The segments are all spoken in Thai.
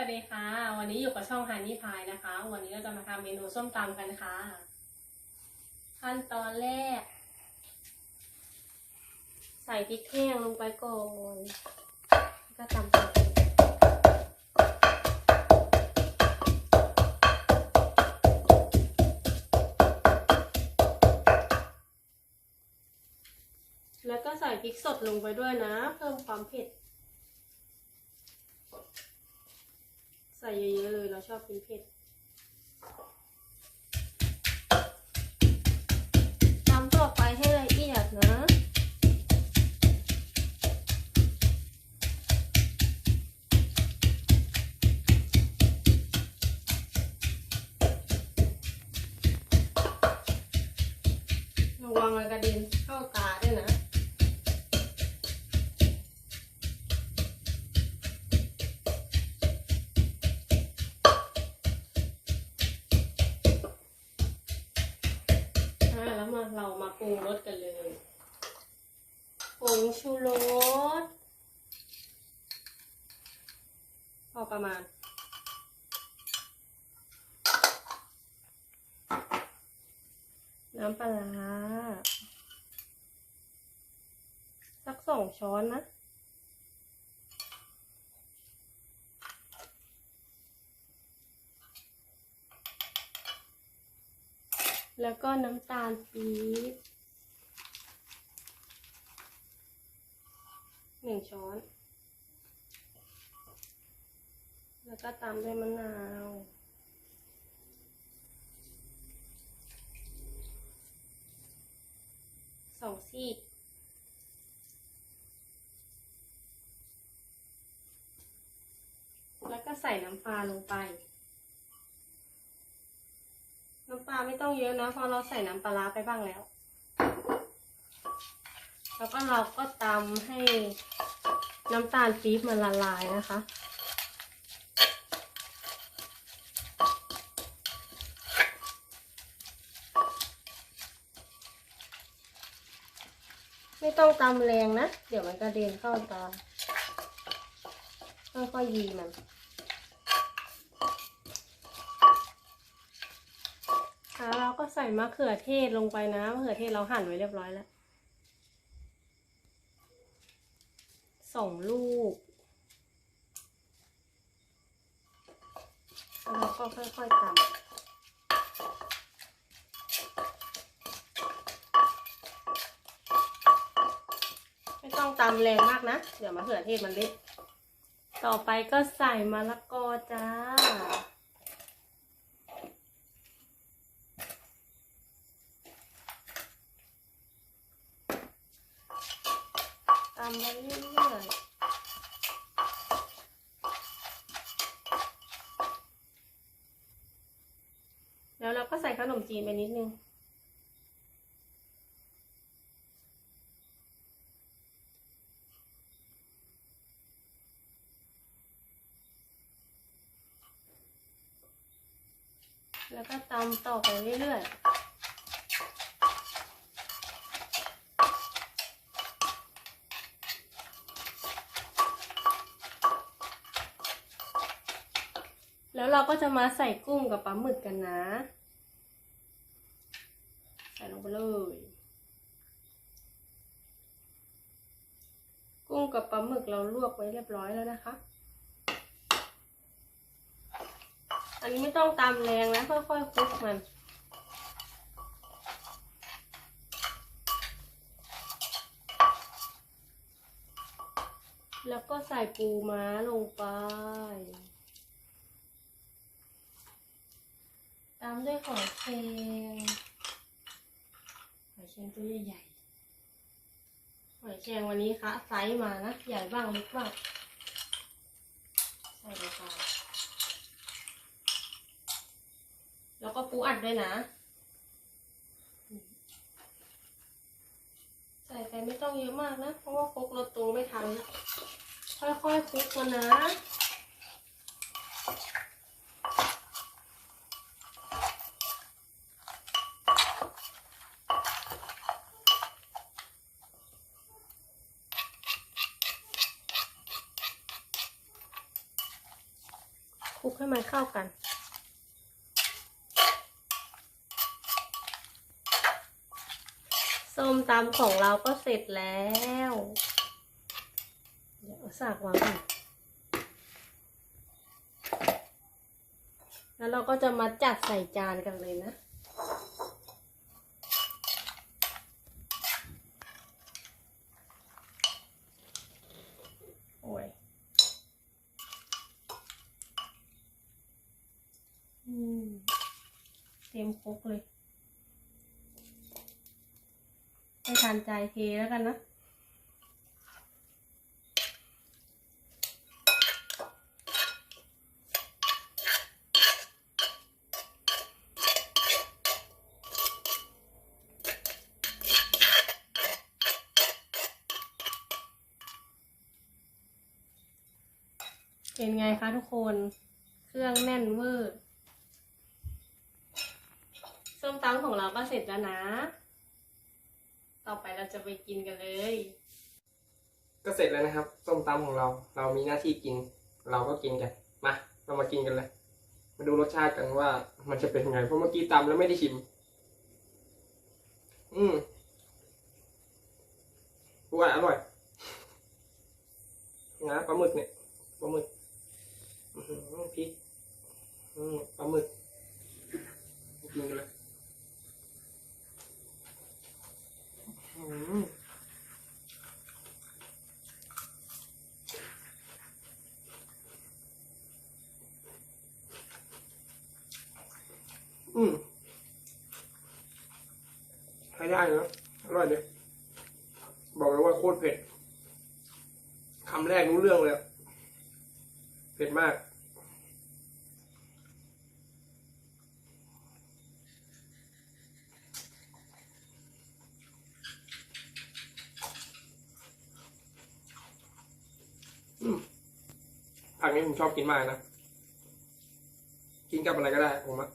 วัสดีค่ะ วันนี้อยู่กับช่องฮันนี่พายนะคะ วันนี้เราจะมาทำเมนูส้มตำกันค่ะ ขั้นตอนแรก ใส่พริกแห้งลงไปก่อนก็ตำต่อแล้วก็ใส่พริกสดลงไปด้วยนะ เพิ่มความเผ็ด ส่เยอะๆเลยเราชอบกินเผ็ดตำต่อไปให้ละเอียดนะระวังมันกระเด็น ประมาณ น้ำปลาร้าสักสองช้อนนะแล้วก็น้ำตาลปี๊บหนึ่งช้อน แล้วก็ตามด้วยมะนาวสองซีกแล้วก็ใส่น้ำปลาลงไป น้ำปลาไม่ต้องเยอะนะ เพราะเราใส่น้ำปลาร้าไปบ้างแล้ว แล้วก็เราก็ตำให้น้ำตาลปี๊บมันละลายนะคะ ไม่ต้องตำแรงนะ เดี๋ยวมันกระเด็นเข้าตาค่อยๆยีมันแล้วเราก็ใส่มะเขือเทศลงไปนะมะเขือเทศเราหั่นไว้เรียบร้อยแล้วสองลูกแล้วเราก็ค่อยๆตำ ต้องตำแรงมากนะ เดี๋ยวมะเขือเทศมันเละต่อไปก็ใส่มะละกอจ้าตามไปเรื่อยๆแล้วเราก็ใส่ขนมจีนไปนิดนึง แล้วก็ตำต่อไปเรื่อยๆแล้วเราก็จะมาใส่กุ้งกับปลาหมึกกันนะ ใส่ลงไปเลย กุ้งกับปลาหมึกเราลวกไว้เรียบร้อยแล้วนะคะ อั นนี้ไม่ต้องตามแรงนะ ค่อยๆคลุกมัน แล้วก็ใส่ปูม้าลงไป ตามด้วยหอยแครงหอยแครงตัวใหญ่ๆหอยแครงวันนี้คะไซส์มานะ ใหญ่บ้างเล็กบ้าง ใส่ลงไป แล้วก็ปูอัดด้วยนะ ใส่ไปไม่ต้องเยอะมากนะ เพราะว่าคลุกเราตูไม่ทัน ค่อยๆคลุกมันนะคลุกให้มันเข้ากัน ส้มตำของเราก็เสร็จแล้ว เดี๋ยวสากวางก่อนแล้วเราก็จะมาจัดใส่จานกันเลยนะ โอ้ย อืม เต็มครกเลย ทันใจเทแล้วกันนะเป็นไงคะทุกคน เครื่องแน่นเวอร์ส้มตำของเราก็เสร็จแล้วนะ ต่อไปเราจะไปกินกันเลย ก็เสร็จแล้วนะครับส้มตำของเรา เรามีหน้าที่กิน เราก็กินกันมาเรามากินกันเลย มาดูรสชาติกันว่ามันจะเป็นยังไง เพราะเมื่อกี้ตำแล้วไม่ได้ชิม อืมอร่อยอร่อยนะปลาหมึกเนี่ยปลาหมึกอื้อหือพริกอืมปลาหมึกกินกันเลย อืมอืมใช้ได้นะอร่อยเลยบอกเลยว่าโคตรเผ็ดคำแรกรู้เรื่องเลย เผ็ดมาก ผักนี้ผมชอบกินมากนะ กินกับอะไรก็ได้ผมอะ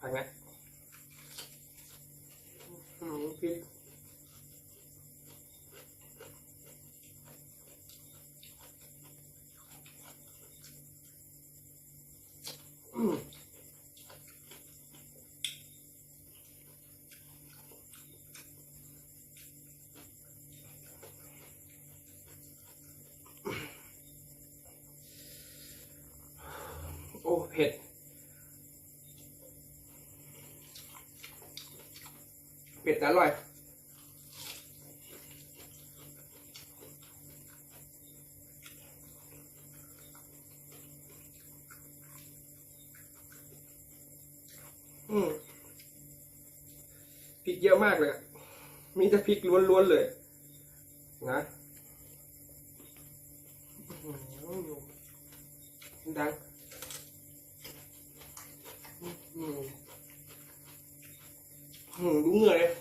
ผักนะอืมพริกอืมโอ้เผ็ด เผ็ดแต่อร่อยอืมพริกเยอะมากเลย มีแต่พริกล้วนๆเลย นะดัง อืมอืมดูเหงื่อเลย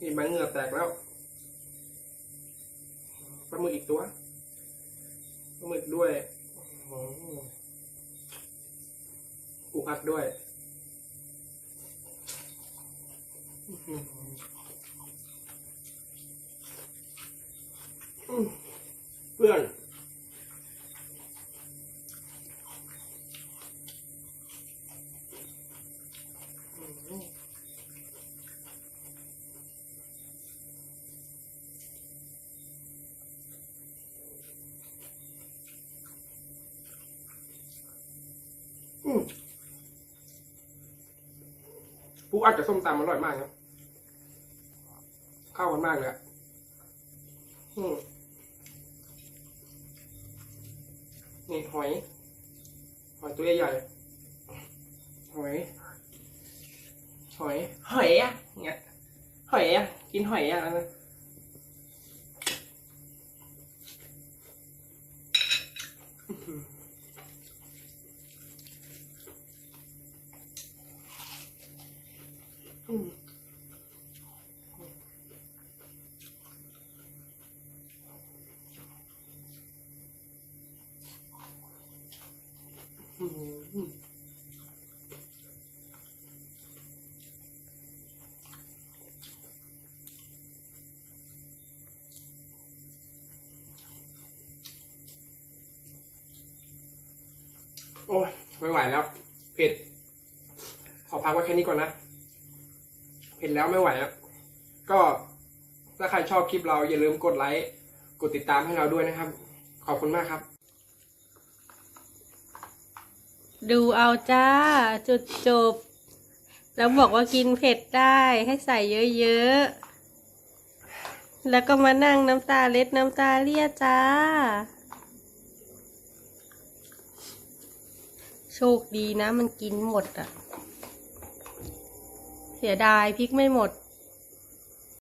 นี่ใบเหงื่อแตกแล้วปลาหมึกอีกตัวปลาหมึกด้วยอืมปูอัดด้วยอืมเพื่อน อืมปูอัดกับส้มตำอร่อยมากครับ เข้ากันมากเลยนี่หอย หอยตัวใหญ่หอย หอย หอยอะเงี้ยหอยอะ กินหอยอะนะอื้อหืออืมอืม อ โอ้ยไม่ไหวแล้ว เผ็ด ขอพักไว้แค่นี้ก่อนนะ เผ็ดแล้วไม่ไหวแล้ว ก็ถ้าใครชอบคลิปเราอย่าลืมกดไลค์ กดติดตามให้เราด้วยนะครับ ขอบคุณมากครับ ดูเอาจ้า จุดจบ แล้วบอกว่ากินเผ็ดได้ให้ใส่เยอะๆ แล้วก็มานั่งน้ำตาเล็ดน้ำตาเลียจ้า โชคดีนะมันกินหมดอะ เสียดายพริกไม่หมด